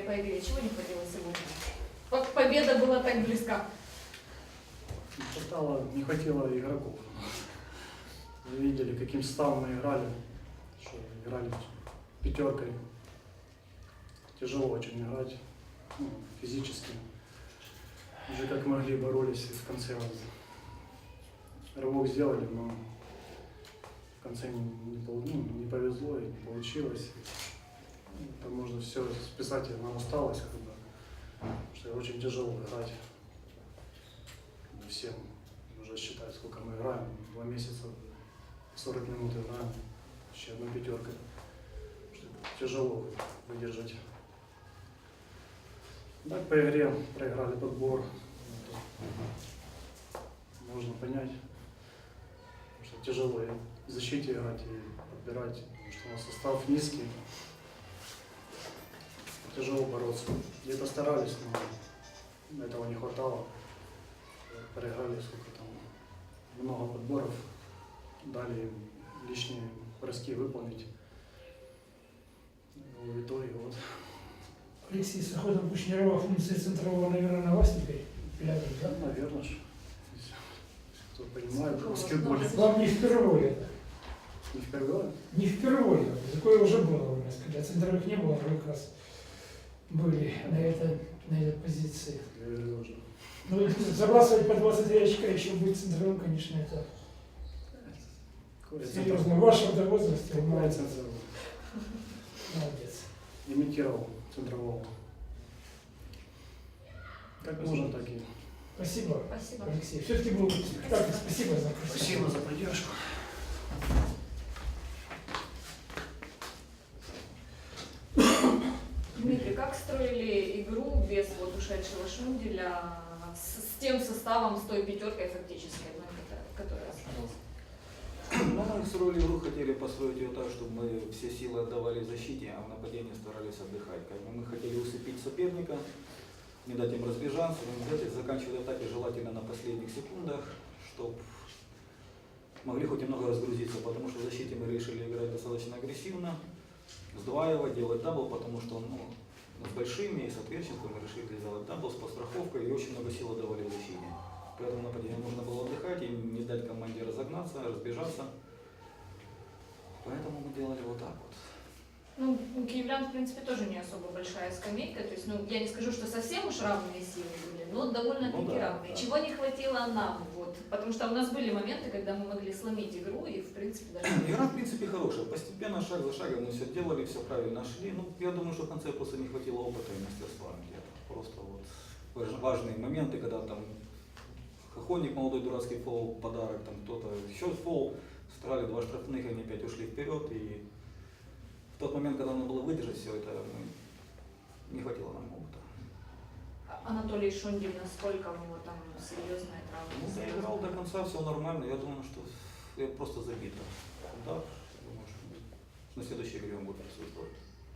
по игре? Чего не хватило сегодня? По- Победа была так близка. Не не хватило игроков. Вы видели, каким составом мы играли. Что играли пятеркой. Тяжело очень играть. ну, физически. Уже как могли боролись в конце вот рывок сделали, но в конце не, не ну, не повезло и не получилось. Там можно все списать на усталость, как бы, что очень тяжело играть. Всем уже считать, сколько мы играем. Два месяца, 40 минут играем, еще одна пятерка. Что тяжело выдержать. Так по игре проиграли подбор. Можно понять, что тяжело и в защите играть, и подбирать, потому что у нас состав низкий. Тяжело бороться. Где-то старались, но этого не хватало. Проиграли сколько там, много подборов, дали лишние броски выполнить. Ну, В итоге вот Алексей, с уходом Кушнерова функция центрового, наверное, на вас теперь да? Наверное, кто понимает в баскетболе. Вам не впервые это. Не впервые? Не впервые. Такое уже было у нас, когда центровых не было, как раз были на, это, на этой позиции. Ну, забрасывать по 23 очка еще будет центровым, конечно, это серьезно. Вашего возраста, молодец. молодец. Имитировал центрового. Как можно, так и. Спасибо, Спасибо. Алексей. Все-таки был спектакль. Спасибо за Спасибо за поддержку. Дмитрий, как строили игру без вот ушедшего Шунделя, с, с тем составом, с той пятеркой фактически, которая, осталась? Ну, мы строили игру, хотели построить ее так, чтобы мы все силы отдавали в защите, а в нападении старались отдыхать. Как бы мы хотели усыпить соперника, не дать им разбежаться, но где-то заканчивать атаки желательно на последних секундах, чтобы могли хоть немного разгрузиться, потому что в защите мы решили играть достаточно агрессивно, сдваивать, делать дабл, потому что ну, с большими и с ответчиками мы решили сделать дабл с подстраховкой и очень много сил отдавали в защите. Поэтому нападение нужно было отдыхать и не дать команде разогнаться, разбежаться. Поэтому мы делали вот так вот. Ну, у киевлян, в принципе, тоже не особо большая скамейка. То есть, ну, я не скажу, что совсем уж равные силы были, но довольно-таки Ну да, равные. да. Чего не хватило нам, вот. Потому что у нас были моменты, когда мы могли сломить игру и, в принципе, даже... Игра, в принципе, хорошая. Постепенно, шаг за шагом мы все делали, все правильно шли. Ну, я думаю, что в конце просто не хватило опыта и мастерства где-то. Просто вот важ- важные моменты, когда там хохоник, молодой дурацкий фол, подарок, там кто-то еще фол, страли два штрафных, они опять ушли вперед. И тот момент, когда надо было выдержать все это, ну, не хватило нам опыта. Анатолий Шундель, насколько у него там серьезная травма? Ну, я играл до конца, все нормально. Я думаю, что я просто забит. Да, думаю, что на следующей игре он будет присутствовать.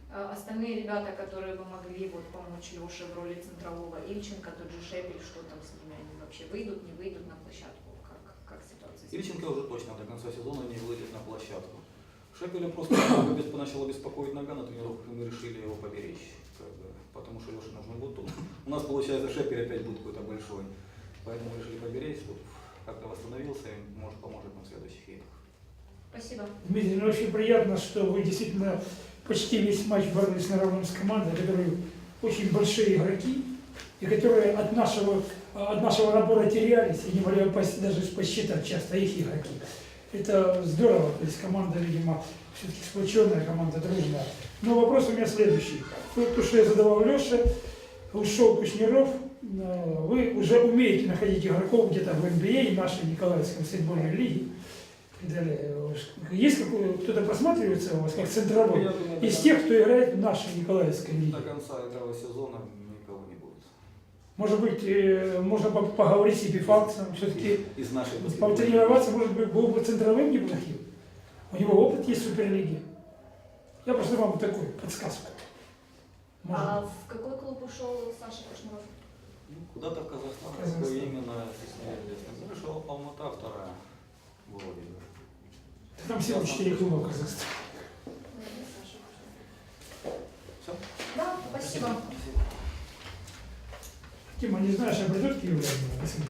А Остальные ребята, которые бы могли вот помочь Леше в роли центрового, Ильченко, тот же Шепель, что там с ними, они вообще выйдут, не выйдут на площадку, как, как ситуация? Ильченко уже точно до конца сезона не выйдет на площадку. Шепеля просто без- поначалу беспокоит нога на тренировках, и мы решили его поберечь. Как бы, потому что Леше нужно будет. У нас получается Шепель опять будет какой-то большой. Поэтому мы решили поберечь, чтобы как-то восстановился и может поможет нам в следующих играх. Спасибо. Дмитрий, ну очень приятно, что вы действительно почти весь матч боролись на равном с командой, которые очень большие игроки, и которые от нашего, от нашего набора терялись и не могли даже посчитать часто их игроки. Это здорово, то есть команда, видимо, все-таки сплоченная, команда дружная. Но вопрос у меня следующий. Вот то, что я задавал Леше, ушел Кушнеров, э, вы уже умеете находить игроков где-то в НБА нашей Николаевской баскетбольной лиге и далее. Есть кто-то просматривается у вас как центровой? Я думаю, Из тех, кто играет в нашей Николаевской лиге. До конца этого сезона. Может быть, э, можно по- поговорить с Епифанцем, все-таки потренироваться, может быть, был бы центровым неплохим. У него опыт есть в Суперлиге. Я просто вам такую подсказку. Может А в какой клуб ушел Саша Кушнеров? Ну, Куда-то в Казахстан, Казахстан. какой именно, если неизвестно. Вышел Алмата вторая, вроде бы. Там всего четыре клуба в Казахстане. Все? Да, спасибо. Спасибо. Тима, не знаешь, обойдет Киев?